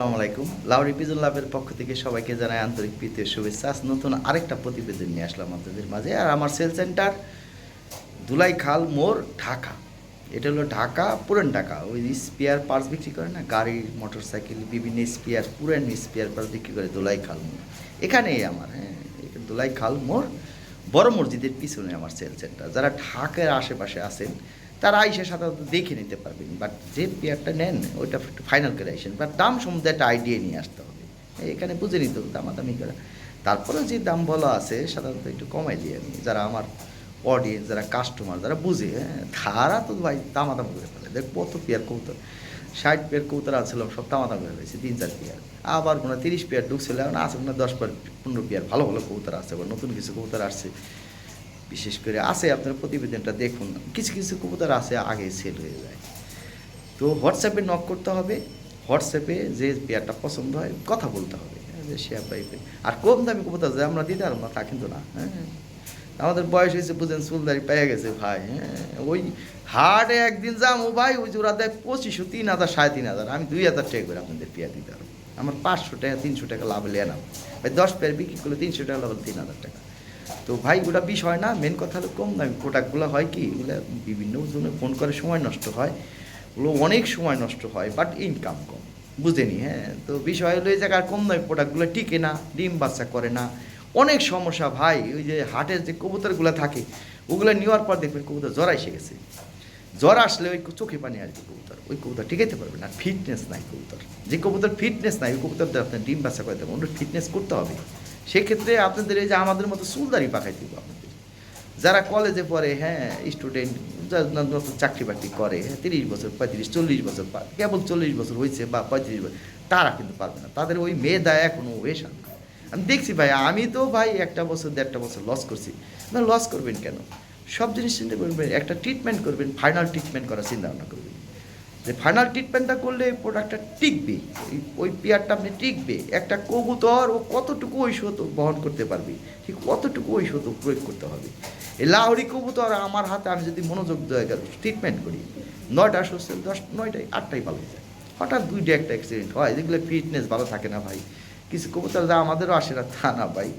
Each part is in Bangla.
আসসালামু আলাইকুম। লাউরি পক্ষ থেকে সবাইকে জানাই আন্তরিক প্রীতির শুভেচ্ছা। নতুন আরেকটা প্রতিবেদন নিয়ে আসলাম আপনাদের মাঝে। আর আমার সেল সেন্টার খাল মোড়, ঢাকা। এটা হলো ঢাকা, পুরান ঢাকা। ওই স্পেয়ার পার্টস বিক্রি করে না? গাড়ি মোটর সাইকেল বিভিন্ন স্পেয়ার, পুরান স্পেয়ার বিক্রি করে ধুলাই খাল মোড়। এখানেই আমার হ্যাঁ ধুলাই খাল মোড়, বড় মসজিদের পিছনে আমার সেল সেন্টার। যারা ঢাকার আশেপাশে আছেন তারা আইসে সাধারণত দেখে নিতে পারবেন বাট যে পেয়ারটা নেন, ওইটা ফাইনাল করে আসেন। বাট দাম সম্বন্ধে একটা আইডিয়া নিয়ে আসতে হবে। এখানে বুঝে নিতে হবে দামাদামি করে। তারপরে যে দাম বলা আছে, সাধারণত একটু কমাই দিই আমি। যারা আমার অডিয়েন্স যারা কাস্টমার যারা বুঝে হ্যাঁ তারা তো ভাই দামাদাম করে ফেলে। দেখ, কত পেয়ার কৌতর ষাট পেয়ার কৌতর আছিল সব দামাদাম করে ফেলেছে, তিন, চার পেয়ার আবার কোনো তিরিশ পেয়ার ঢুকছিল, এখন আছে কোনো দশ পেয়ার পনেরো পেয়ার ভালো ভালো কৌতর আছে, আবার নতুন কিছু কৌতর আসছে। বিশেষ করে আছে আপনার প্রতিবেদনটা দেখুন। কিছু কিছু কবুতর আছে আগে সেল হয়ে যায়। তো হোয়াটসঅ্যাপে নক করতে হবে। হোয়াটসঅ্যাপে যে পেয়ারটা পছন্দ হয় কথা বলতে হবে। হ্যাঁ, যে শেয়ার পাইবে আর কম দামি কবুতর যে আমরা দিতে পারব না তা কিন্তু না হ্যাঁ? আমাদের বয়স হয়েছে বুঝেন চুলদারি পেয়ে গেছে ভাই হ্যাঁ? ওই হাটে একদিন যাব ভাই ওই জোড়া দেয় পঁচিশশো তিন হাজার সাড়ে তিন হাজার। আমি দুই হাজার টাকা করে আপনাদের পেয়ার দিতে পারব। আমার পাঁচশো টাকা তিনশো টাকা লাভ নাও ভাই দশ পেয়ার বিক্রি করলে তিনশো টাকা লাভ তিন হাজার টাকা। তো ভাই, ওটা হয় না। মেন কথা হলো কম দামি প্রোডাক্টগুলো হয় কি? এগুলো বিভিন্ন জন্য ফোন করে, সময় নষ্ট হয়। ওগুলো অনেক সময় নষ্ট হয় বাট ইনকাম কম। বুঝেনি হ্যাঁ? তো বিষয় হলো এই জায়গায় কম দামি প্রোডাক্টগুলো টিকে না, ডিম বাচ্চা করে না। অনেক সমস্যা ভাই, ওই যে হাটের যে কবুতরগুলো থাকে, ওগুলো নেওয়ার পর দেখবেন কবুতর জ্বর এসে গেছে। জ্বর আসলে ওই চোখে পানি আসবে কবুতর। ওই কবুতর টিকাইতে পারবে না ফিটনেস নাই কবুতর। যে কবুতর ফিটনেস নাই, ওই কবুতর আপনার ডিম বাচ্চা করে দেবেন ওটা ফিটনেস করতে হবে। সেক্ষেত্রে আপনাদের এই যে আমাদের মতো চুলদারি পাকাই দিব আপনাদের। যারা কলেজে পড়ে হ্যাঁ স্টুডেন্ট চাকরি বাকরি করে হ্যাঁ তিরিশ বছর, পঁয়ত্রিশ, চল্লিশ বছর কেবল চল্লিশ বছর হয়েছে বা পঁয়ত্রিশ বছর, তারা কিন্তু পারবে না। তাদের ওই মেধা এখনও ওয়েশান আমি দেখছি ভাই, আমি তো ভাই একটা বছর, দেড়টা বছর লস করছি। লস করবেন কেন? সব জিনিস চিন্তা করবেন, একটা ট্রিটমেন্ট করবেন ফাইনাল ট্রিটমেন্ট করার চিন্তা ভাবনা করবেন। যে ফাইনাল ট্রিটমেন্টটা করলে প্রোডাক্টটা টিকবে ওই- পেয়ারটা আপনি টিকবে। একটা কবুতর, ও কতটুকু ঔষধ বহন করতে পারবে, ঠিক কতটুকু ঔষধ প্রয়োগ করতে হবে। এই লাহরি কবুতর আমার হাতে আমি যদি মনোযোগ দেওয়া গেল ট্রিটমেন্ট করি নয়টা সুস্থ দশ, নয়টায় আটটাই ভালো যায়। হঠাৎ দুইটা একটা অ্যাক্সিডেন্ট হয় যেগুলো ফিটনেস ভালো থাকে না ভাই। কিছু কবুতর যা আমাদেরও আসে না, তা না ভাই।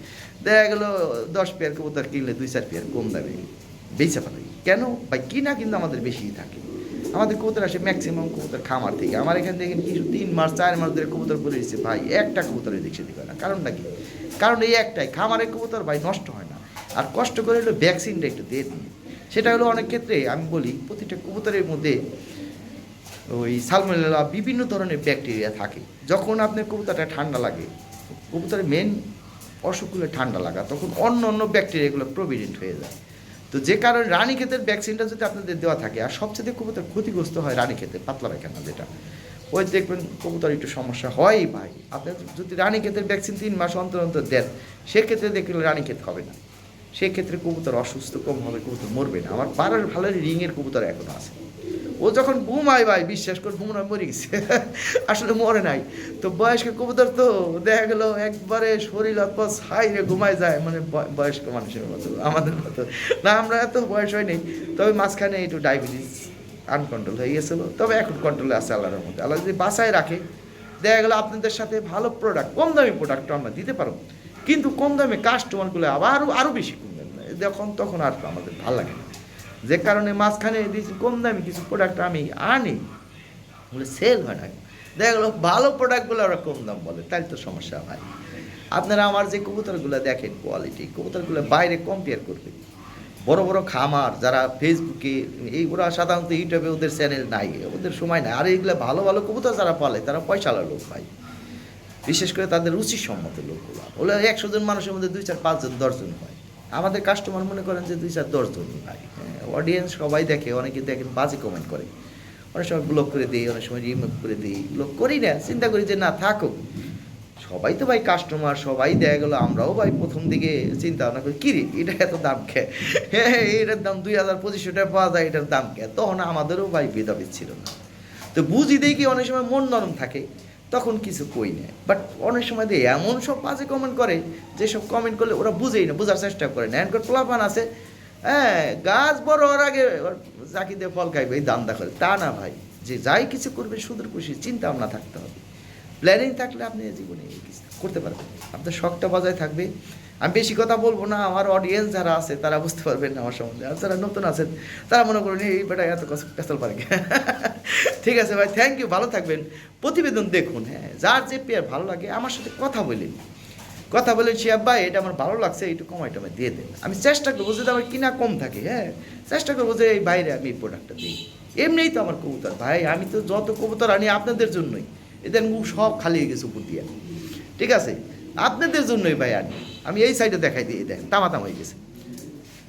দেখা গেলো দশ পেয়ার কবুতর কিনলে দুই, চার পেয়ার কম দামে, বেঁচে ফেলাই কেন? ভাই, কিনা কিন্তু আমাদের বেশি থাকে। আমাদের কবুতর আসে ম্যাক্সিমাম কবুতর খামার থেকে। আমার এখান থেকে কিছু তিন মাস, চার মাস ধরে কবুতর পরে এসেছে। ভাই, একটা কবুতর এদিক সেদিক হয় না। কারণটা কি? কারণ এই একটাই খামারের কবুতর ভাই নষ্ট হয় না। আর কষ্ট করে হলো ভ্যাকসিনটা একটু দিয়ে দিই সেটা হলো অনেক ক্ষেত্রে আমি বলি, প্রতিটা কবুতরের মধ্যে ওই সালমোনেলা বিভিন্ন ধরনের ব্যাকটেরিয়া থাকে। যখন আপনার কবুতরটা ঠান্ডা লাগে, কবুতরের মেন অসুখগুলো ঠান্ডা লাগা, তখন অন্য অন্য ব্যাকটেরিয়াগুলো প্রভিডেন্ট হয়ে যায়। তো যে কারণে রানী ক্ষেতের ভ্যাকসিনটা যদি আপনাদের দেওয়া থাকে, আর সবচেয়ে কবুতর ক্ষতিগ্রস্ত হয় রানী ক্ষেতে, পাতলা পায়খানা যেটা, ওই দেখবেন কবুতর একটু সমস্যা হয় ভাই। আপনার যদি রানী ক্ষেতের ভ্যাকসিন তিন মাস অন্তর অন্তর দেন, সেক্ষেত্রে দেখবেন রানী ক্ষেত হবে না। সেক্ষেত্রে কবুতর অসুস্থ, কম হবে, কবুতর মরবে না। আমার পাড়ার ভালো রিংয়ের কবুতর এখনও আছে। ও যখন ঘুমায় ভাই, বিশ্বাস করে ঘুমনা মরে গেছে। আসলে মরে নাই। তো বয়স্ক কবুতর তো, দেখা গেল একবারে শরীর অতপস হাই রে, ঘুমায় যায় মানে বয়স্ক মানুষের মতো, আমাদের মতো। না, আমরা এত বয়স হয়নি তবে মাঝখানে একটু ডায়াবেটিস আনকন্ট্রোল হয়ে গেছিল। তবে এখন কন্ট্রোলে আছে আল্লাহর মধ্যে আল্লাহ যদি বাসায় রাখে, দেখা গেলো আপনাদের সাথে ভালো প্রোডাক্ট কম দামি প্রোডাক্ট আমরা দিতে পারব। কিন্তু কম দামে কাস্টমারগুলো আবার আরও বেশি কমবেন। যখন, তখন আর আমাদের ভালো লাগে যে কারণে মাঝখানে দিয়েছি, কম দামি কিছু প্রোডাক্ট আমি আনি। বলে সেল হয় না দেখা গেলো, ভালো প্রোডাক্টগুলো ওরা কম দাম বলে তাই তো সমস্যা হয়। আপনারা আমার যে কবুতরগুলো দেখেন কোয়ালিটি কবুতরগুলো বাইরে কম্পেয়ার করবেন বড় বড় খামার, যারা ফেসবুকে এই ওরা সাধারণত ইউটিউবে ওদের চ্যানেল নাই, ওদের সময় নাই। আর এইগুলো ভালো ভালো কবুতর যারা পালে, তারা পয়সাওয়ালা লোক পায় বিশেষ করে তাদের রুচিসম্মত লোকগুলো। ওগুলো একশো জন মানুষের মধ্যে দুই চার পাঁচজন, দশজন হয়। আমাদের কাস্টমার মনে করেন যে দুই চার দশজন ভাই। অডিয়েন্স সবাই দেখে, অনেকে দেখেন বাজে কমেন্ট করে। অনেক সময় ব্লক করে দিই, অনেক সময় রিমুভ করে দিই। ব্লক করি না, চিন্তা করি যে না, থাকুক। সবাই তো ভাই কাস্টমার সবাই দেখা গেলো, আমরাও ভাই প্রথম দিকে চিন্তা ভাবনা করি, কিরে, এটা এত দাম কে? হ্যাঁ এটার দাম দুই হাজার পঁচিশশো টাকা পাওয়া যায়, এটার দাম কে? তখন আমাদেরও ভাই ভেদাভেদ ছিল না। তো বুঝি দেখি অনেক সময় মন নরম থাকে। তখন কিছু কই নেয় বাট অনেক সময় দিয়ে এমন সব বাজে কমেন্ট করে যেসব কমেন্ট করলে ওরা বুঝেই না, বোঝার চেষ্টা করে না। এনকর প্লাপান আছে হ্যাঁ গাছ বড় হওয়ার আগে জাকি দিয়ে ফল খাইবে, এই দান্দা করে। তা না ভাই, যে যাই কিছু করবে, সুদূর খুশি, চিন্তা ভাবনা থাকতে হবে। প্ল্যানিং থাকলে আপনি জীবনে কিছু করতে পারবেন। আপনার শখটা বজায় থাকবে আমি বেশি কথা বলব না, আমার অডিয়েন্স যারা আছে তারা বুঝতে পারবেন আমার সম্বন্ধে। আর যারা নতুন আছেন, তারা মনে করুন, এই বেটা এত পেছল পারে। ঠিক আছে ভাই থ্যাংক ইউ ভালো থাকবেন। প্রতিবেদন দেখুন হ্যাঁ যার যে পেয়ার ভালো লাগে, আমার সাথে কথা বলেন কথা বলেন শিয়াব ভাই এটা আমার ভালো লাগছে, একটু কমাই টমাই দিয়ে দেন। আমি চেষ্টা করব যদি আমার কিনা কম থাকে হ্যাঁ চেষ্টা করব যে এই বাইরে আমি এই প্রোডাক্টটা দিই। এমনিই তো আমার কবুতর, ভাই, আমি তো যত কবুতর আনি আপনাদের জন্যই। এদের মুখ সব খালি হয়ে গেছে উপর দিয়ে। ঠিক আছে, আপনাদের জন্যই ভাই আনি। আমি এই সাইডে দেখাই দিই দেখেন, তামাতাম হয়ে গেছে।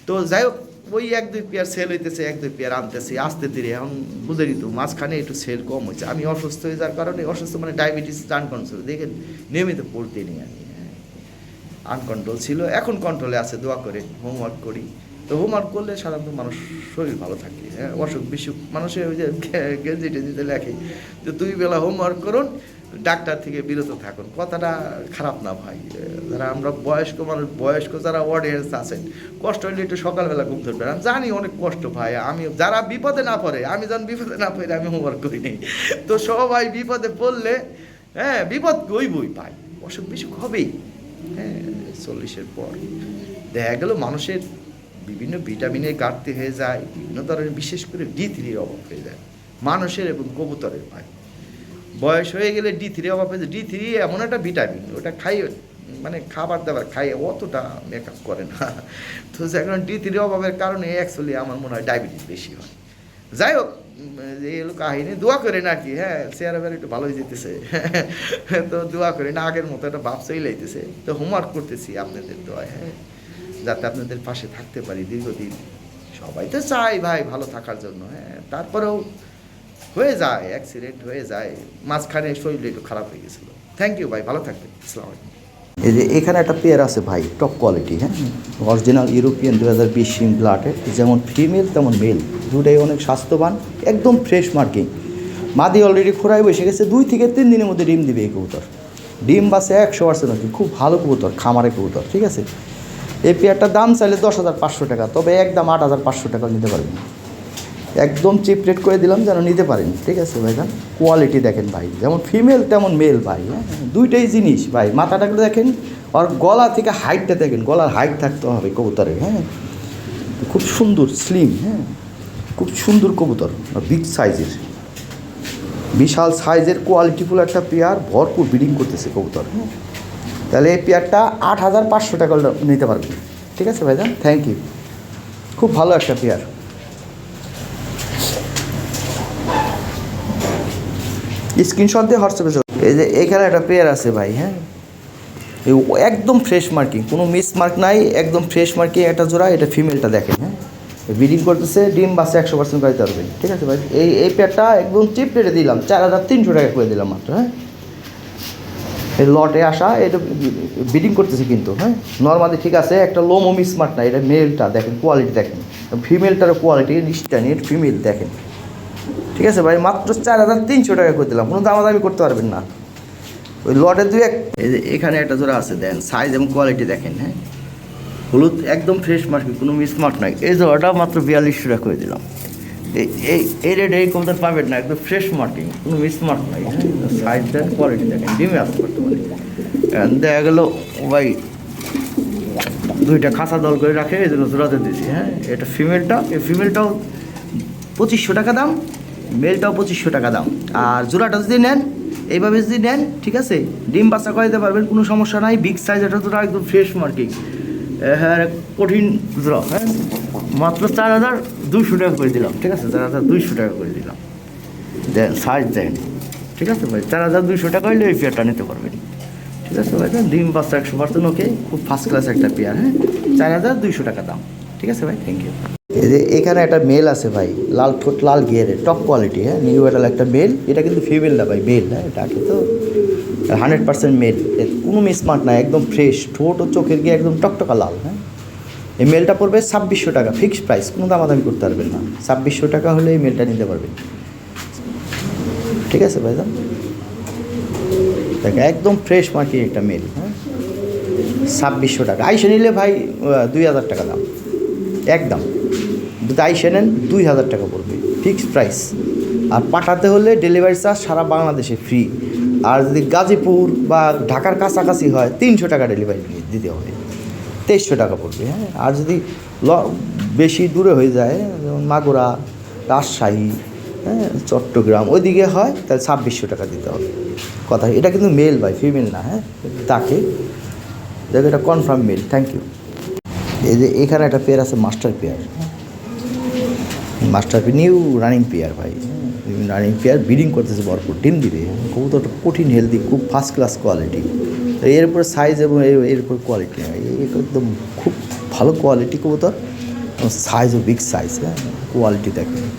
তো যাই হোক, ওই এক দুই পেয়ার সেল হইতেছে, এক দুই পেয়ার আনতেছে, আসতে ধীরে। এখন বুঝেনি তো মাঝখানে একটু সেল কম হয়েছে। আমি অসুস্থ হয়ে যাওয়ার কারণে, অসুস্থ মানে ডায়াবেটিস আনকন্ট্রোল দেখেন, নিয়মিত পড়তে নেই আমি আনকন্ট্রোল ছিল, এখন কন্ট্রোলে আছে, দোয়া করে হোমওয়ার্ক করি। তো হোমওয়ার্ক করলে সাধারণত মানুষ শরীর ভালো থাকে হ্যাঁ। অসুখ বিসুখ মানুষের ওই যে গেঞ্জি টেঞ্জিতে লেখে যে, দুই বেলা হোমওয়ার্ক করুন ডাক্তার থেকে বিরত থাকুন। কথাটা খারাপ না ভাই। যারা আমরা বয়স্ক মানুষ, বয়স্ক যারা অডিয়েন্স আছেন, কষ্ট হলে একটু সকালবেলা ঘুম ধরবেন। আমি জানি অনেক কষ্ট ভাই। আমি যারা বিপদে না পড়ে, আমি যখন বিপদে না পড়ে, আমি হোমওয়ার্ক করি নি তো সবাই বিপদে পড়লে হ্যাঁ বিপদ গইবই পাই অসুখ বিসুখ হবেই। হ্যাঁ চল্লিশের পর। দেখা গেল মানুষের বিভিন্ন ভিটামিনের ঘাটতি হয়ে যায়, বিভিন্ন ধরনের বিশেষ করে ডি থ্রির অভাব হয়ে যায়। মানুষের এবং কবুতরের ভাই। বয়স হয়ে গেলে ডি থ্রি অভাব হয়েছে। ডি থ্রি এমন একটা ভিটামিন ওটা খাই মানে খাবার দাবার খাই, অতটা মেকআপ করে না। তো এখন ডি থ্রি অভাবের কারণে অ্যাকচুয়ালি আমার মনে হয় ডায়াবেটিস বেশি হয়। যাই হোক হলো কাহিনী। দোয়া করেন আর কি হ্যাঁ চেয়ার এবার একটু ভালোই যেতেছে। তো দোয়া করেন, আগের মতো একটা ভাব চইলাইতেছে তো হোমওয়ার্ক করতেছি আপনাদের দোয়ায় হ্যাঁ যাতে আপনাদের পাশে থাকতে পারি দীর্ঘদিন। সবাই তো চাই ভাই ভালো থাকার জন্য হ্যাঁ তারপরেও হয়ে যায় অ্যাক্সিডেন্ট হয়ে যায়, মাঝখানে শরীর একটু খারাপ হয়ে গেছিল। থ্যাংক ইউ ভাই, ভালো থাকবেন, আসসালামু এই যে এখানে একটা পেয়ার আছে ভাই টপ কোয়ালিটি হ্যাঁ? অরিজিনাল ইউরোপিয়ান দু হাজার বিশ সিম ব্লাডের যেমন ফিমেল তেমন মেল দুটাই অনেক স্বাস্থ্যবান, একদম ফ্রেশ মার্কিং মাদি অলরেডি খোরাই বসে গেছে, দুই থেকে তিন দিনের মধ্যে ডিম দিবে এই কবুতর। ডিম বাসে একশো পার্সেন্ট আর কি খুব ভালো কবুতর, খামারে কবুতর, ঠিক আছে? এই পেয়ারটার দাম চাইলে দশ হাজার পাঁচশো টাকা, তবে একদম আট হাজার পাঁচশো টাকা নিতে পারবেন। একদম চিপ রেট করে দিলাম যেন নিতে পারেন। ঠিক আছে ভাইজান? কোয়ালিটি দেখেন ভাই, যেমন ফিমেল তেমন মেল ভাই হ্যাঁ? দুইটাই জিনিস ভাই, মাথাটাকে দেখেন, আর গলা থেকে হাইটটা দেখেন, গলার হাইট থাকতে হবে কবুতরের হ্যাঁ? খুব সুন্দর স্লিম হ্যাঁ? খুব সুন্দর কবুতর বিগ সাইজের বিশাল সাইজের কোয়ালিটিফুল একটা পেয়ার, ভরপুর ব্রিডিং করতেছে কবুতর হ্যাঁ? তাহলে এই পেয়ারটা আট হাজার পাঁচশো টাকা নিতে পারবেন। ঠিক আছে ভাইজান? থ্যাংক ইউ খুব ভালো একটা পেয়ার। স্ক্রিনশট দিয়ে হোয়াটসঅ্যাপে চলে এই যে এখানে একটা পেয়ার আছে ভাই হ্যাঁ? একদম ফ্রেশ মার্কিং কোনো মিস মার্ক নাই, একদম ফ্রেশ মার্কিং একটা জোড়া, এটা ফিমেলটা দেখেন হ্যাঁ? ব্রিডিং করতেছে, ডিম বাসে একশো পার্সেন্ট পাইতে পারবেন ঠিক আছে ভাই? এই এই পেয়ারটা একদম চিপ রেটে দিলাম, চার হাজার তিনশো টাকা করে দিলাম মাত্র হ্যাঁ? এই লটে আসা, এটা ব্রিডিং করতেছে কিন্তু হ্যাঁ? নর্মালি ঠিক আছে, একটা লোমো মিসমার্ট না এটা মেলটা দেখেন কোয়ালিটি দেখেন। ফিমেলটারও কোয়ালিটি নিশ্চয় ফিমেল দেখেন। ঠিক আছে ভাই? মাত্র চার হাজার তিনশো টাকা করে দিলাম। কোনো দামাদামি করতে পারবেন না। ওই লটের দুই এক এখানে একটা জোড়া আছে, দেন সাইজ এবং কোয়ালিটি দেখেন হ্যাঁ? হলুদ একদম ফ্রেশ মার্কেট কোনো মিসমার্ট নাই। এই জোড়াটা মাত্র বিয়াল্লিশশো টাকা করে দিলাম। এই এই রেটে এই কবুতর পাবেন না, একদম ফ্রেশ মার্কিং কোনো মিসমার্ট নাই সাইজ দেন কোয়ালিটি দেখেন, ডিমে আসতে পারতে পারি দেখা গেলো ভাই, দুইটা খাঁচা দল করে রাখে, এই জন্য জোড়াতে দিয়েছি হ্যাঁ? এটা ফিমেলটা এই ফিমেলটাও পঁচিশশো টাকা দাম মেলটাও পঁচিশশো টাকা দাম। আর জোড়াটা যদি নেন, এইভাবে যদি নেন, ঠিক আছে, ডিম বাচ্চা করাইতে পারবেন, কোনো সমস্যা নাই বিগ সাইজ এটা জোড়া একদম ফ্রেশ মার্কিং হ্যাঁ কঠিন জোড়া হ্যাঁ মাত্র চার হাজার দুইশো টাকা করে দিলাম, ঠিক আছে, চার হাজার দুইশো টাকা করে দিলাম। দেন সাইজ দেন, ঠিক আছে ভাই, চার হাজার দুইশো টাকা হইলে এই পেয়ারটা নিতে পারবেন। ঠিক আছে ভাই ডিম বাচ্চা একশো পার্সেন্ট ওকে খুব ফার্স্ট ক্লাস একটা পেয়ার হ্যাঁ চার হাজার দুইশো টাকা দাম। ঠিক আছে ভাই? থ্যাংক ইউ এখানে একটা মেল আছে ভাই, লাল ঠোঁট, লাল গিয়ারের টপ কোয়ালিটি হ্যাঁ? নিউ এটাল একটা মেল এটা কিন্তু ফিমেল না ভাই মেল হ্যাঁ? এটা কিন্তু হান্ড্রেড পার্সেন্ট মেল কোনো মিসমার্ট না একদম ফ্রেশ ঠোঁট ও চোখের গিয়ে একদম টকটকা লাল হ্যাঁ? এই মেলটা পড়বে ছাব্বিশশো টাকা ফিক্সড প্রাইস কোনো দামাদামি করতে পারবেন না। ছাব্বিশশো টাকা হলে এই মেলটা নিতে পারবেন। ঠিক আছে ভাইজান? দেখ, একদম ফ্রেশ মার্কি একটা মেল হ্যাঁ? ছাব্বিশশো টাকা। আইসে নিলে ভাই দুই হাজার টাকা দাম। একদম। যদি আইসে নেন, দুই হাজার টাকা পড়বে ফিক্সড প্রাইস আর পাঠাতে হলে ডেলিভারি চার্জ সারা বাংলাদেশে ফ্রি আর যদি গাজীপুর বা ঢাকার কাছাকাছি হয়, তিনশো টাকা ডেলিভারি দিতে হবে। তেইশশো টাকা পড়বে হ্যাঁ? আর যদি ল, বেশি দূরে হয়ে যায়, যেমন মাগুরা, রাজশাহী হ্যাঁ? চট্টগ্রাম, ওইদিকে হয়, তাহলে ছাব্বিশশো টাকা দিতে হবে। কথা, এটা কিন্তু মেল ভাই ফিমেল না হ্যাঁ? তাকে। দেখো, এটা কনফার্ম মেল থ্যাংক ইউ এই যে এখানে একটা পেয়ার আছে master pair master new running pair ভাই। রানিং পেয়ার ব্রিডিং করতেছে ভরপুর। ডিম দিবে। কবুতরটা কঠিন হেলদি খুব ফার্স্ট ক্লাস কোয়ালিটি এর উপরে সাইজ এবং এর- উপর কোয়ালিটি একদম খুব ভালো কোয়ালিটি কবুতর। সাইজও বিগ সাইজ হ্যাঁ? কোয়ালিটি দেখেন।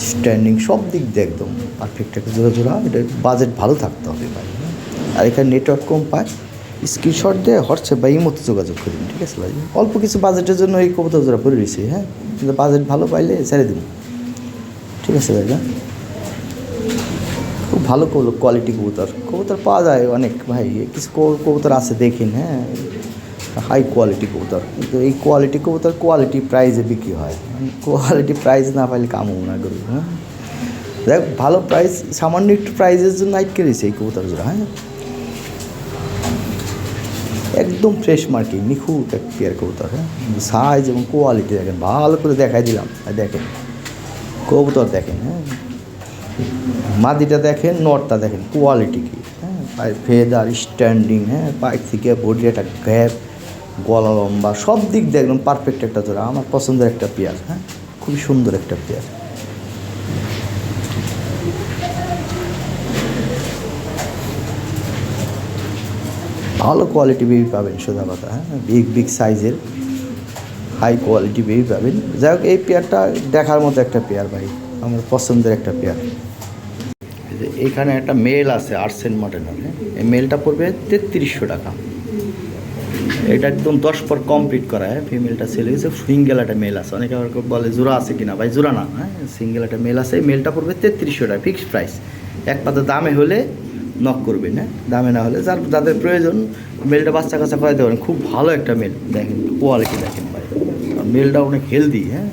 স্ট্যান্ডিং সব দিক দিয়ে একদম পারফেক্ট একটা জোড়া জোড়া, এটা বাজেট ভালো থাকতে হবে ভাই? আর এখানে নেটওয়ার্ক কম পায়। স্ক্রিনশট দিয়ে হোয়াটসঅ্যাপ বা ইমোতে যোগাযোগ করুন ঠিক আছে ভাই? অল্প কিছু বাজেটের জন্য এই কবিতা জোড়া পড়ে রয়েছে হ্যাঁ? কিন্তু বাজেট ভালো পাইলে ছেড়ে দিন। ঠিক আছে ভাই হ্যাঁ? খুব ভালো কোয়ালিটি কবুতর। কবুতর পাওয়া যায় অনেক ভাই। কিছু কবু- কবুতর আছে দেখেন হ্যাঁ? হাই কোয়ালিটি কবুতর। কিন্তু এই কোয়ালিটি কবুতর কোয়ালিটি প্রাইজে বিক্রি হয়। কোয়ালিটি প্রাইজ না পাইলে কামও না করি হ্যাঁ? দেখ, ভালো প্রাইস সামান্য একটু প্রাইজের জন্য আটকে রয়েছে এই কবুতর জোড়া হ্যাঁ? একদম ফ্রেশ মার্কিং নিখুঁত এক পেয়ার কবুতর হ্যাঁ? সাইজ এবং কোয়ালিটি দেখেন, ভালো করে দেখাই দিলাম। দেখেন, কবুতর দেখেন হ্যাঁ? মাদিটা দেখেন নটটা দেখেন কোয়ালিটি কি হ্যাঁ? ফেদার স্ট্যান্ডিং হ্যাঁ? পায়ের থেকে বডি একটা গ্যাপ গলা লম্বা, সব দিক একদম পারফেক্ট একটা জোড়া, আমার পছন্দের একটা পেয়ার হ্যাঁ? খুবই সুন্দর একটা পেয়ার ভালো কোয়ালিটি বেবি পাবেন, সোজা কথা হ্যাঁ? বিগ বিগ সাইজের হাই কোয়ালিটি বেবি পাবেন। যাই হোক, এই পেয়ারটা দেখার মতো একটা পেয়ার ভাই, আমার পছন্দের একটা পেয়ার এখানে একটা মেল আছে আর্সেন হ্যাঁ? এই মেলটা পড়বে তেত্রিশশো টাকা। এটা একদম দশ পর কমপ্লিট করা, হয়? ফিমেলটা ছেলে গেছে সিঙ্গেল একটা মেল আছে। অনেকে বলে, জোড়া আছে কিনা? ভাই, জোড়া না হ্যাঁ? সিঙ্গেল একটা মেল আছে, এই মেলটা পড়বে তেত্রিশশো টাকা ফিক্সড প্রাইস এক পাতা দামে হলে নক করবেন হ্যাঁ দামে না হলে। যার, যাদের প্রয়োজন, মেলটা বাচ্চা কাচ্চা করাইতে পারেন। খুব ভালো একটা মেল। দেখেন কোয়ালিটি দেখেন ভাই। মেলটা অনেক হেলদি হ্যাঁ?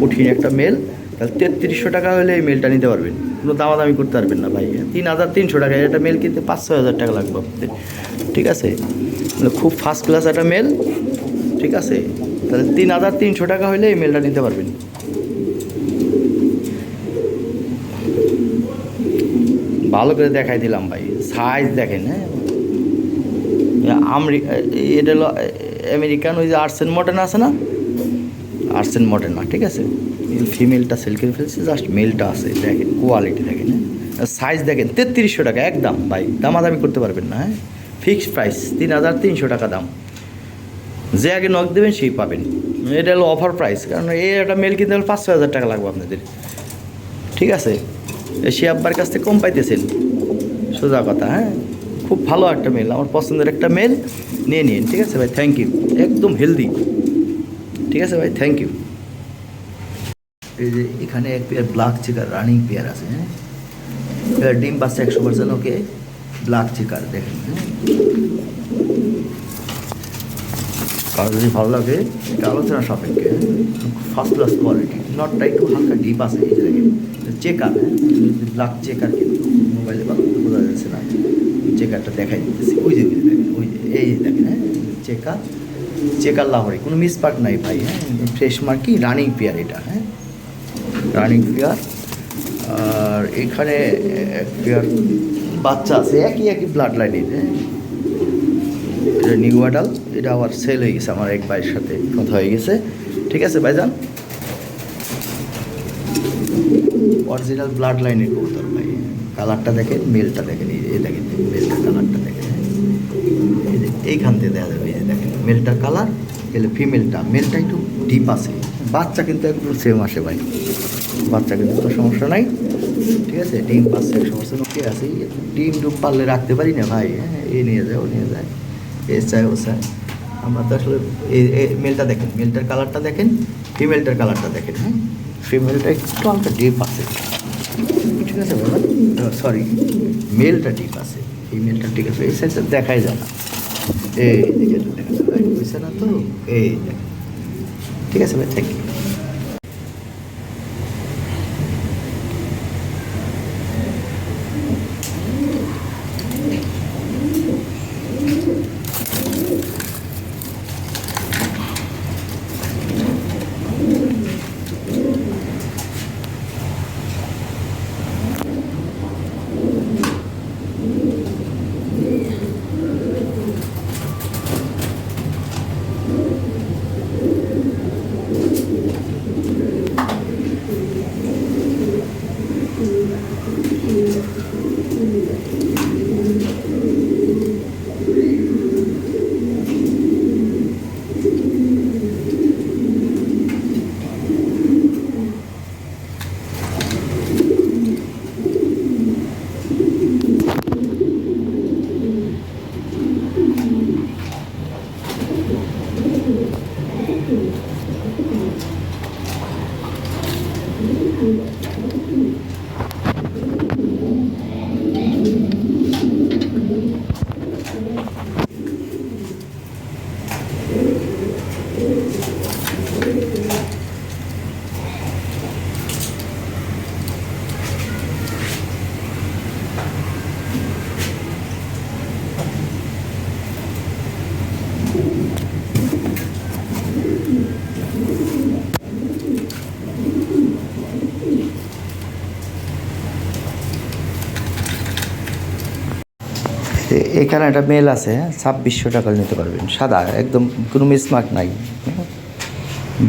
কঠিন একটা মেল। তাহলে তেত্রিশশো টাকা হলে এই মেলটা নিতে পারবেন। কোনো দামাদামি করতে পারবেন না ভাই তিন হাজার তিনশো টাকা। এটা মেল কিনতে পাঁচ, ছয় হাজার টাকা লাগবে আপনাদের। ঠিক আছে? খুব ফার্স্ট ক্লাস একটা মেল। ঠিক আছে? তাহলে তিন হাজার তিনশো টাকা হলে এই মেলটা নিতে পারবেন। ভালো করে দেখাই দিলাম ভাই। সাইজ দেখেন হ্যাঁ? আমরি এটা হলো আমেরিকান ওই যে আর্টসেন মডার্ন আছে না? আর্টসেন মডার্ন না, ঠিক আছে? ফিমেলটা সেল করে ফেলছে জাস্ট মেলটা আছে, দেখেন কোয়ালিটি দেখেন হ্যাঁ? সাইজ দেখেন, তেত্রিশশো টাকা, একদম, ভাই, দামাদামি করতে পারবেন না হ্যাঁ? ফিক্সড প্রাইস তিন হাজার তিনশো টাকা দাম। যে আগে নক দেবেন, সেই পাবেন। এটা হলো অফার প্রাইস কারণ এই একটা মেল কিনতে হলে পাঁচ ছয় হাজার টাকা লাগবে আপনাদের। ঠিক আছে? সে আব্বার কাছ থেকে কম পাইতেছেন। সোজা কথা হ্যাঁ? খুব ভালো একটা মেল আমার পছন্দের একটা মেল নিয়ে নিন, ঠিক আছে ভাই? থ্যাংক ইউ একদম হেলদি ঠিক আছে ভাই? থ্যাংক ইউ এই যে এখানে এক পেয়ার ব্ল্যাক চিকার রানিং পেয়ার আছে হ্যাঁ? ডিম পাচ্ছে একশো পার্সেন্ট ওকে ব্ল্যাক চিকার দেখেন হ্যাঁ? কারও যদি ভালো লাগে, এটা আলোচনা সাপেক্ষে ফার্স্ট ক্লাস কোয়ালিটি নটটা একটু হালকা ডিপ আছে এই যে চেকার হ্যাঁ? চেকার কিন্তু মোবাইলে ভালো বোঝা যাচ্ছে না চেকারটা দেখাই দিতেছি। ওই যে ওই এই দেখেন হ্যাঁ? চেকার চেকার লাহরি, কোনো মিস পার্ট নাই ভাই হ্যাঁ? ফ্রেশ মার্কি রানিং পেয়ার এটা হ্যাঁ? রানিং পেয়ার আর এখানে পেয়ার বাচ্চা আছে, একই একই ব্লাড লাইনের হ্যাঁ? এটা নিউ অ্যাডাল এটা আবার সেল হয়ে গেছে আমার এক ভাইয়ের সাথে, কথা হয়ে গেছে। ঠিক আছে, ভাইজান? অরিজিনাল ব্লাড লাইনের কবুতর, ভাই। কালারটা দেখেন মেলটা দেখেন, এই দেখেন মেলটার কালারটা দেখেন। এইখান থেকে দেখা যাবে, এই দেখেন মেলটার কালার এলে ফিমেলটা মেলটা একটু ডিপ আছে। বাচ্চা কিন্তু একদম সেম আসে, ভাই। বাচ্চা কিন্তু কোনো সমস্যা নাই। ঠিক আছে, ডিম পাচ্ছে সমস্যা ওকে আছে। ডিম ডুম পারলে রাখতে পারি না, ভাই। হ্যাঁ এ নিয়ে যায়, ও নিয়ে যায়। এ চায়, ও চায়। আমরা তো আসলে মেলটা দেখেন মেলটার কালারটা দেখেন ফিমেলটার কালারটা দেখেন হ্যাঁ? ফিমেলটা একটু হালকা ডিপ আছে। ঠিক আছে বাবা? সরি মেলটা ঠিক আছে। ফিমেলটা ঠিক আছে, এই সাইজটা দেখাই যায় না। এই দেখা যায়। না তো, এই ঠিক আছে ভাই থ্যাংক ইউ এখানে একটা মেল আছে হ্যাঁ? ছাব্বিশশো টাকা নিতে পারবেন। সাদা, একদম কোনো মিসমার্ক নাই।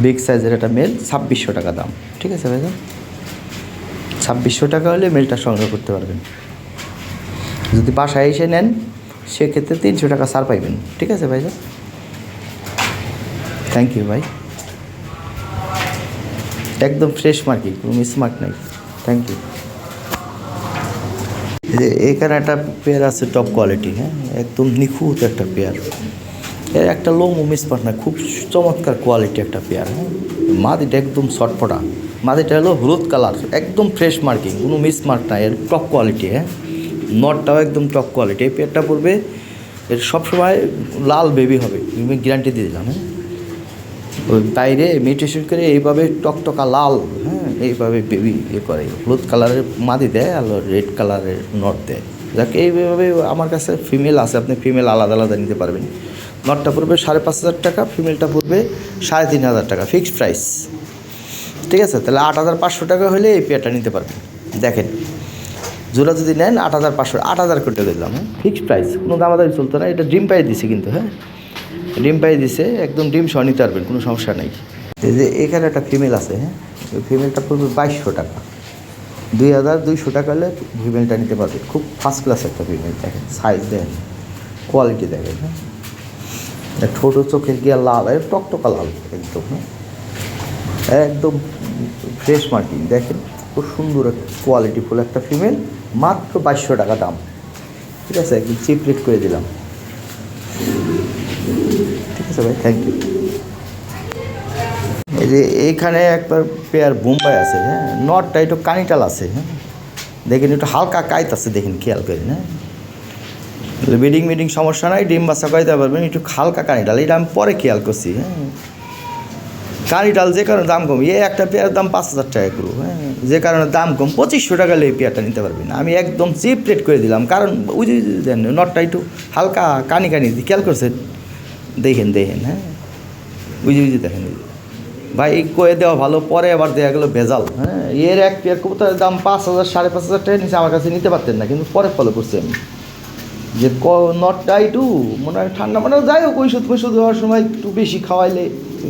বিগ সাইজের একটা মেল ছাব্বিশশো টাকা দাম। ঠিক আছে ভাই ছাব্বিশশো টাকা হলে মেলটা সংগ্রহ করতে পারবেন। যদি বাসায় এসে নেন, সেক্ষেত্রে তিনশো টাকা ছাড় পাইবেন। ঠিক আছে ভাই থ্যাংক ইউ ভাই। একদম ফ্রেশ মার্কি কোনো মিসমার্ক নাই। থ্যাংক ইউ এখানে একটা পেয়ার আছে টপ কোয়ালিটি হ্যাঁ? একদম নিখুঁত একটা পেয়ার এর একটা লো মিসমার্ক না, খুব চমৎকার কোয়ালিটি একটা পেয়ার হ্যাঁ? মাদিটা একদম শর্টপটা মাদিটা হলো হলুদ কালার একদম ফ্রেশ মার্কিং কোনো মিসমার্ক না, এর টপ কোয়ালিটি হ্যাঁ? নটটাও একদম টপ কোয়ালিটি এই পেয়ারটা পড়বে এর সবসময় লাল বেবি হবে, আমি গ্যারান্টি দিয়ে দিলাম হ্যাঁ? ওই বাইরে মেডিটেশন করে এইভাবে টকটকা লাল হ্যাঁ? এইভাবে বেবি ইয়ে করে। হলুদ কালারের মাদি দেয় আর রেড কালারের নট দেয়। যাকে, এইভাবে আমার কাছে ফিমেল আছে, আপনি ফিমেল আলাদা আলাদা নিতে পারবেন। নটটা পড়বে সাড়ে পাঁচ হাজার টাকা, ফিমেলটা পড়বে সাড়ে তিন হাজার টাকা, ফিক্সড প্রাইস। ঠিক আছে, তাহলে আট হাজার পাঁচশো টাকা হলে এই পেয়ারটা নিতে পারবেন। দেখেন, জোড়া যদি নেন, আট হাজার পাঁচশো, আট হাজার করে টাকা দিলাম হ্যাঁ? ফিক্সড প্রাইস, কোনো দামাদারি চলতো না, এটা ডিম পাই দিছে কিন্তু হ্যাঁ? ডিম পাই দিছে, একদম ডিম সহ নিতে পারবেন, কোনো সমস্যা নেই। এই যে এখানে একটা ফিমেল আছে হ্যাঁ? ফিমেলটা পড়বে বাইশশো টাকা। দুই হাজার দুইশো টাকা হলে ফিমেলটা নিতে পারবে। খুব ফার্স্ট ক্লাস একটা ফিমেল দেখেন সাইজ দেখেন কোয়ালিটি দেখেন হ্যাঁ? ছোটো চোখের গিয়া লাল টকটকা লাল, একদম হ্যাঁ? একদম ফ্রেশ মার্কিং দেখেন, খুব সুন্দর কোয়ালিটি ফুল একটা ফিমেল মাত্র বাইশশো টাকা দাম। ঠিক আছে? একদম চিপ রেট করে দিলাম। ঠিক আছে ভাই? থ্যাংক ইউ যে এইখানে একবার পেয়ার বোম্বাই আছে হ্যাঁ? নটটা একটু কানিটাল আছে হ্যাঁ? দেখেন একটু হালকা কাইত আছে, দেখেন খেয়াল করেন হ্যাঁ? বিডিং মিডিং সমস্যা নাই, ডিম বাচ্চা করাইতে পারবেন, একটু হালকা কানিটাল, এটা আমি পরে খেয়াল করছি হ্যাঁ? কানিটাল যে কারণে দাম কম, এই একটা পেয়ারের দাম পাঁচ হাজার টাকা করব হ্যাঁ? যে কারণে দাম কম, পঁচিশশো টাকা এই পেয়ারটা নিতে পারবেন, আমি একদম চিপ রেট করে দিলাম, কারণ বুঝে দেন নটটা একটু হালকা কানি কানি, খেয়াল করছেন? দেখেন দেখেন হ্যাঁ? বুঝে বুঝে দেখেন যে। ভাই কয়ে দেওয়া ভালো, পরে আবার দেওয়া গেলো ভেজাল। হ্যাঁ এর এক পেয়ার কবুতরের দাম পাঁচ হাজার, সাড়ে পাঁচ হাজার টাকা নিচে আমার কাছে নিতে পারতেন না, কিন্তু পরে ফলো করছি আমি। যে ক নট নটটা একটু মনে হয় ঠান্ডা মানে যাই হোক ওষুধ ফষুধ হওয়ার সময় একটু বেশি খাওয়াইলে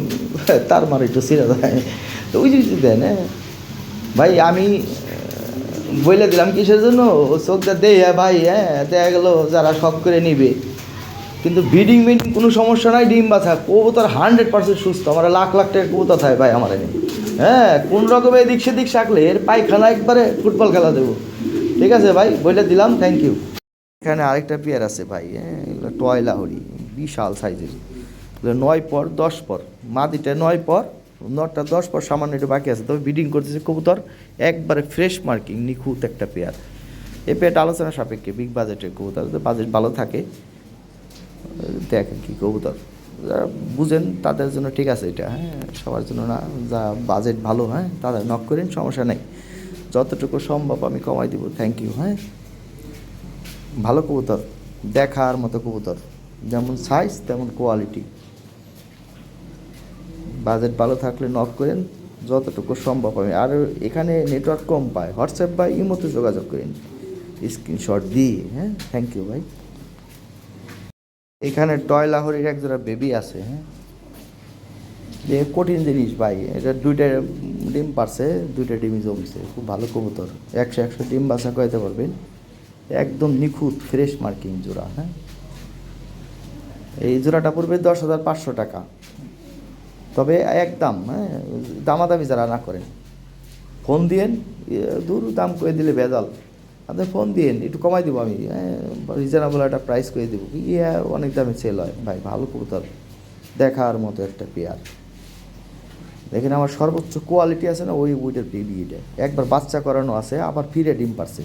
তার মার একটু সিরা যায় তো ওই জিনিস দেন হ্যাঁ। ভাই, আমি বলে দিলাম কিসের জন্য? চোখটা দেই হ্যাঁ ভাই হ্যাঁ দেখা গেলো, যারা শখ করে নিবে। কিন্তু ব্রিডিং মিডিং কোনো সমস্যা নাই, ডিম বাছা। কবুতর হান্ড্রেড পার্সেন্ট সুস্থ। আমার লাখ লাখ টাকা কবুতর থাকে ভাই আমার হ্যাঁ কোন রকমের এদিক সেদিক শাকলে এর পায়খানা একবারে ফুটবল খেলা দেবো। ঠিক আছে ভাই বলে দিলাম থ্যাংক ইউ এখানে আরেকটা পেয়ার আছে ভাই হ্যাঁ এগুলো টয় লাহরি, বিশাল সাইজের নয় পর, দশ পর। মাদিটা নয় পর নটা দশ পর, সামান্য একটু বাকি আছে। তবে ব্রিডিং করতেছে কবুতর, একবারে ফ্রেশ মার্কিং নিখুঁত একটা পেয়ার এই পেয়ারটা আলোচনা সাপেক্ষে বিগ বাজেটের কবুতর বাজেট ভালো থাকে। দেখেন কি কবুতর যারা বুঝেন, তাদের জন্য ঠিক আছে এটা হ্যাঁ? সবার জন্য না, যা বাজেট ভালো হ্যাঁ? তারা নক করেন, সমস্যা নেই। যতটুকু সম্ভব আমি কমাই দিব থ্যাংক ইউ হ্যাঁ? ভালো কবুতর, দেখার মতো কবুতর। যেমন সাইজ তেমন কোয়ালিটি বাজেট ভালো থাকলে নক করেন, যতটুকু সম্ভব আমি। আর এখানে নেটওয়ার্ক কম পায়। হোয়াটসঅ্যাপ বা ইমোতে যোগাযোগ করেন। স্ক্রিনশট দিয়ে হ্যাঁ? থ্যাংক ইউ ভাই। এখানে টয় লাহরির এক জোড়া বেবি আছে হ্যাঁ? যে কঠিন জিনিস ভাই, এটা দুইটা ডিম পারছে, দুইটা ডিমই জমছে, খুব ভালো কবুতর। একশো একশো ডিম বাসা করাইতে পারবেন। একদম নিখুঁত ফ্রেশ মার্কিং জোড়া হ্যাঁ? এই জোড়াটা পড়বে দশ হাজার পাঁচশো টাকা। তবে একদম হ্যাঁ? দামাদামি যারা না করেন, ফোন দিয়েন দূর দাম করে দিলে ভেজাল আপনি ফোন দিয়েন একটু কমাই দিব আমি। হ্যাঁ রিজনেবল একটা প্রাইস করে দেবো। ইয়ে অনেক দামে সেল হয়। ভাই ভালো কবুতর। দেখার মতো একটা পেয়ার। দেখেন আমার সর্বোচ্চ কোয়ালিটি আছে না ওই ওইটার বেবি এটা। একবার বাচ্চা করানো আছে আবার ফিরে ডিম পারছে।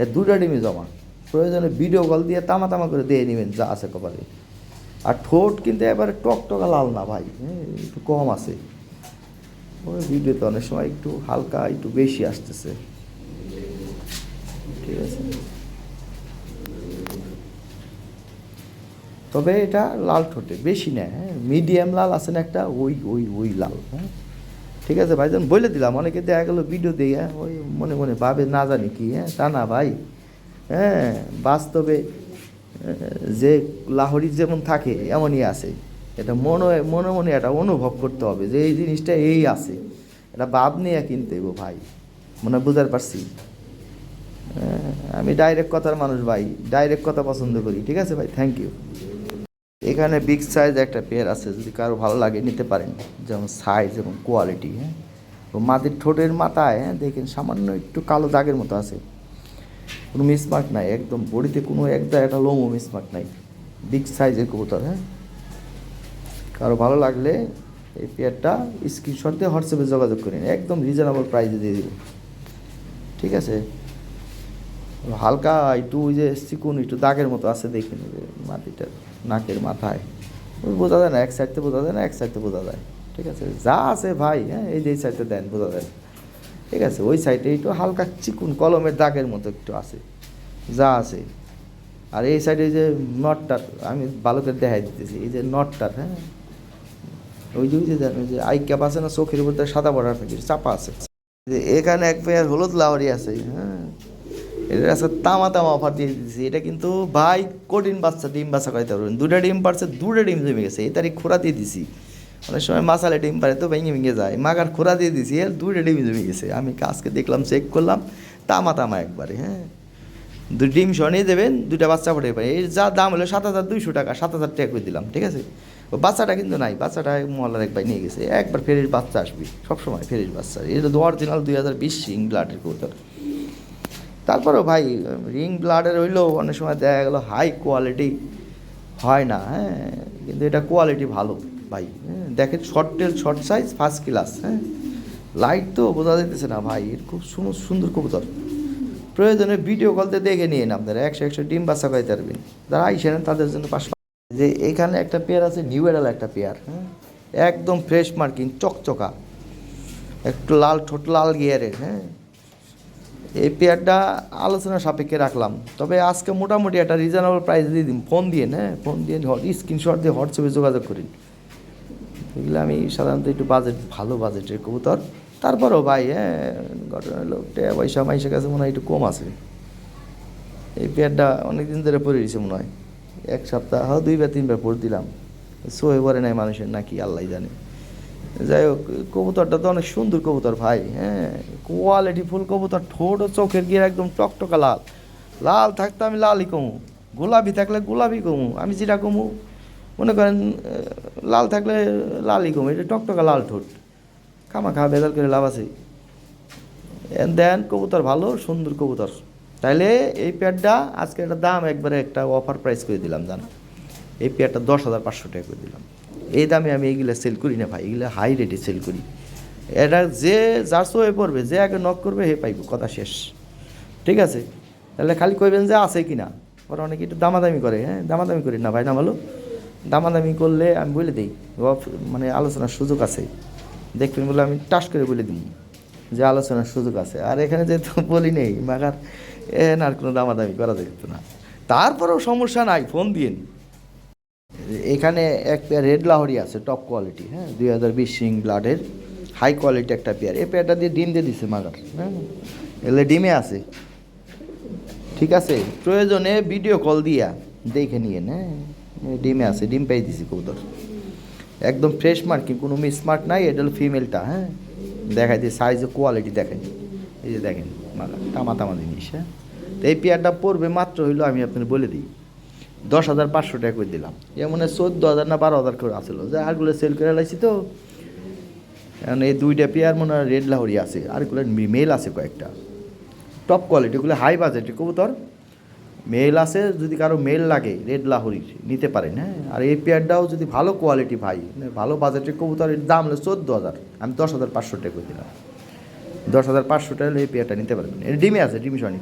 এর দুটা ডিমই জমা। প্রয়োজনে ভিডিও কল দিয়ে তামা তামা করে দিয়ে নেবেন যা আছে কপালে। আর ঠোঁট কিন্তু এবারে টকটকা লাল না ভাই। হ্যাঁ, একটু কম আছে। ওই ভিডিওতে অনেক সময় একটু হালকা একটু বেশি আসতেছে। ঠিক আছে। তবে এটা লাল ঠোঁটে, বেশি না হ্যাঁ মিডিয়াম লাল আছে না একটা, ওই ওই ওই লাল হ্যাঁ। ঠিক আছে ভাইজান বলে দিলাম, অনেকে দেখা গেলো ভিডিও দিয়ে, ওই মনে মনে ভাবে, না জানি কি হ্যাঁ তা না ভাই। হ্যাঁ বাস্তবে যে লাহরি যেমন থাকে, এমনই আছে। এটা মনে মনে মনে এটা অনুভব করতে হবে যে এই জিনিসটা এই আছে। এটা ভাব নিয়ে কিনতে ভাই, মনে বুঝতে পারছি? আমি ডাইরেক্ট কথার মানুষ ভাই ডাইরেক্ট কথা পছন্দ করি, ঠিক আছে ভাই? থ্যাংক ইউ এখানে বিগ সাইজ একটা পেয়ার আছে, যদি কারও ভালো লাগে, নিতে পারেন। যেমন সাইজ এবং কোয়ালিটি হ্যাঁ? ও মাটির ঠোঁটের মাথায় হ্যাঁ দেখেন সামান্য একটু কালো দাগের মতো আছে। কোনো মিসমার্ক নাই, একদম বডিতে কোনো একটা একটা লোমো মিসমার্ক নাই। বিগ সাইজের কবুতর হ্যাঁ? কারও ভালো লাগলে এই পেয়ারটা স্ক্রিনশট দিয়ে হোয়াটসঅ্যাপে যোগাযোগ করেন একদম রিজনেবল প্রাইসে দিয়ে দিব। ঠিক আছে? হালকা একটু ওই যে চিকুন, একটু দাগের মতো আছে ওই যে মাটিটার নাকের মাথায়। বোঝা যায় না, এক সাইডতে বোঝা যায় না, এক সাইডতে বোঝা যায়। ঠিক আছে? যা আছে ভাই হ্যাঁ এই যে এই সাইডে দেন, বোঝা যায়। ঠিক আছে? ওই সাইডে একটু হালকা চিকুন কলমের দাগের মতো একটু আছে। যা আছে। আর এই সাইডে যে নটটার আমি ভালো করে দেখাই দিতেছি, এই যে নটটার হ্যাঁ? ওই যে যে ওই যে আই ক্যাপ আছে না, চোখের উপর সাদা বর্ডার থাকে, চাপা আছে। এখানে এক পেয়ার হলুদ লাউরি আছে হ্যাঁ? এটা আজকে তামা তামা অফার দিয়ে দিচ্ছি এটা কিন্তু ভাই কঠিন বাচ্চা, ডিম বাচ্চা করাইতে পারবেন। দুটা ডিম পারছে দুটা ডিম জমে গেছে। এই তারিখ খোরা দিয়ে দিছি। অনেক সময় মাসালে ডিম পারে তো ভেঙে ভেঙে যায়। মাগার খোরা দিয়ে দিছি আর দুইটা ডিম জমে গেছে। আমি কাজকে দেখলাম চেক করলাম, তামা তামা একবারে হ্যাঁ। দুই ডিম সনিয়ে দেবেন, দুইটা বাচ্চা ফুটে পারে এর যা দাম হলো সাত হাজার দুইশো টাকা, সাত হাজার টাকা করে দিলাম, ঠিক আছে? ও বাচ্চাটা কিন্তু নাই, বাচ্চাটা মহল্লার এক ভাই নিয়ে গেছে। একবার ফেরির বাচ্চা আসবে, সবসময় ফেরির বাচ্চা। এটা অরিজিনাল দুই হাজার বিশ ব্লাডের কবুতর। তারপরেও ভাই রিং ব্লাডের হইলেও অনেক সময় দেখা গেলো হাই কোয়ালিটি হয় না হ্যাঁ? কিন্তু এটা কোয়ালিটি ভালো ভাই হ্যাঁ? দেখেন short tail short size first class হ্যাঁ? লাইট তো বোঝা যাইতেছে না ভাই, এর খুব সুন্দর সুন্দর কবুতর। প্রয়োজনে ভিডিও কলতে দেখে নিয়ে নিন আপনারা, একশো একশো ডিম বাচ্চা খাইতে পারবেন। যারা আইসেন তাদের জন্য পাশ যে এখানে একটা পেয়ার আছে নিউ এডাল একটা পেয়ার হ্যাঁ? একদম ফ্রেশ মার্কিং চকচকা। একটু লাল, ঠোঁট লাল গিয়ারের হ্যাঁ? এই পেয়ারটা আলোচনা সাপেক্ষে রাখলাম। তবে আজকে মোটামুটি একটা রিজনেবল প্রাইস দিয়ে দিন ফোন দিয়ে হ্যাঁ ফোন দিয়ে হট স্ক্রিনশট দিয়ে হোয়াটসঅ্যাপে যোগাযোগ করিন এগুলো আমি সাধারণত একটু বাজেট ভালো বাজেটের কবুতর। তারপরও ভাই হ্যাঁ ঘটনা হলো টাকা পয়সা মাইসের কাছে মনে হয় একটু কম আছে। এই পেয়ারটা অনেক দিন ধরে পরে দিয়েছে মনে হয়। এক সপ্তাহ দুইবার তিনবার পরে দিলাম। সোয়ে পরে নাই মানুষের, নাকি আল্লাহ জানে। যাই হোক, কবুতরটা তো অনেক সুন্দর কবুতর ভাই হ্যাঁ। কোয়ালিটি ফুল কবুতর, ঠোঁট ও চোখের গিয়ে একদম টকটকা লাল। লাল থাকতে আমি লালই কমু। গোলাপি থাকলে গোলাপি কমু। আমি যেটা কমু, মনে করেন লাল থাকলে লালই কমু। এটা টকটকা লাল ঠোঁট। খামা খা বেদাল করে লাভ আছে। দেন কবুতর ভালো, সুন্দর কবুতর। তাইলে এই পেয়ারটা আজকে একটা দাম একবারে একটা অফার প্রাইস করে দিলাম, জান? এই পেয়ারটা দশ হাজার পাঁচশো টাকা করে দিলাম। এই দামে আমি এইগুলা সেল করি না ভাই, এগুলো হাই রেটে সেল করি। এটা যে যার হয়ে পড়বে, যে আগে নক করবে, হে পাইব, কথা শেষ। ঠিক আছে? তাহলে খালি কইবেন যে আছে কি না ওরা অনেকে একটু দামাদামি করে হ্যাঁ? দামাদামি করি না ভাই, না ভালো দামাদামি করলে আমি বলে দিই মানে আলোচনার সুযোগ আছে। দেখবেন বলে আমি টাস করে বলে দিই যে আলোচনার সুযোগ আছে। আর এখানে যেহেতু বলি নেই, মাগার এন আর কোনো দামাদামি করা যেত না। তারপরেও সমস্যা নাই, ফোন দিন এখানে এক পেয়ার রেড লাহরি আছে টপ কোয়ালিটি হ্যাঁ? দুই হাজার বিশ সিং ব্লাডের হাই কোয়ালিটি একটা পেয়ার এই পেয়ারটা দিয়ে ডিম দিয়ে দিছে মাগার হ্যাঁ? এগুলো ডিমে আছে। ঠিক আছে? প্রয়োজনে ভিডিও কল দিয়া দেখে নিয়ে হ্যাঁ? ডিমে আছে, ডিম পেয়ে দিছি কৌদর একদম ফ্রেশ মার্কিং কোনো মিসমার্ক নাই, এটা হলো ফিমেলটা হ্যাঁ? দেখাই দিয়ে সাইজ কোয়ালিটি দেখেন। এই যে দেখেন মাগা তামা তামা জিনিস হ্যাঁ? তো এই পেয়ারটা পড়বে মাত্র হইল, আমি আপনার বলে দিই। দশ হাজার পাঁচশো টাকা করে দিলাম। যেমন চোদ্দ হাজার না বারো হাজার করে আসলো যে আরগুলো সেল করে লাইছি তো, এখন এই দুইটা পেয়ার মনে হয় রেড লাহরি আছে, আরগুলো মেল আছে কয়েকটা। টপ কোয়ালিটিগুলো হাই বাজেটের কবুতর। মেল আছে, যদি কারও মেল লাগে রেড লাহরির নিতে পারেন হ্যাঁ। আর এই পেয়ারটাও যদি ভালো কোয়ালিটি ভাই মানে ভালো বাজেটের কবুতরের দাম হলো চোদ্দ হাজার। আমি দশ হাজার পাঁচশো টাকা করে দিলাম। দশ হাজার পাঁচশো টাকা হলে এই পেয়ারটা নিতে পারবেন। ডিমে আছে ডিমি পারেন